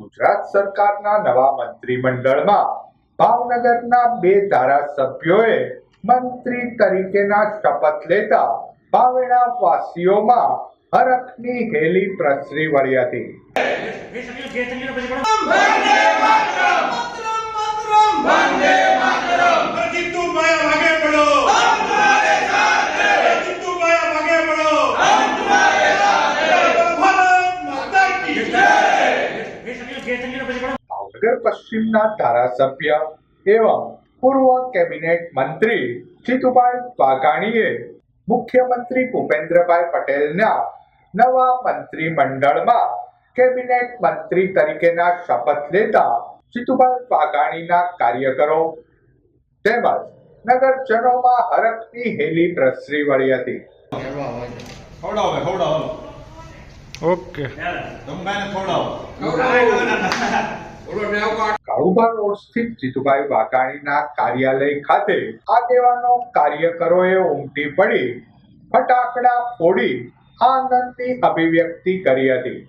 ગુજરાત સરકારના નવા મંત્રીમંડળમાં ભાવનગરના બે ધારાસભ્યોએ મંત્રી તરીકેના શપથ લેતા ભાવેણા વાસીઓમાં હરખની હેલી પ્રસરી વળી હતી. ભાવનગર પશ્ચિમના ધારાસભ્ય એવા પૂર્વ કેબિનેટ મંત્રી જીતુભાઈ વાઘાણીએ મુખ્યમંત્રી ભૂપેન્દ્રભાઈ પટેલના નવા મંત્રીમંડળમાં કેબિનેટ મંત્રી તરીકેના શપથ લેતા જીતુભાઈ વાઘાણીના કાર્યકરો તેમજ નગરજનોમાં હરખની હેલી પ્રસરી વળી હતી. ઓકે. કાળુભા રોડ સ્થિત જીતુભાઈ વાઘાણીના કાર્યાલય ખાતે આગેવાનો કાર્યકરોએ ઉમટી પડી ફટાકડા ફોડી આનંદની અભિવ્યક્તિ કરી હતી.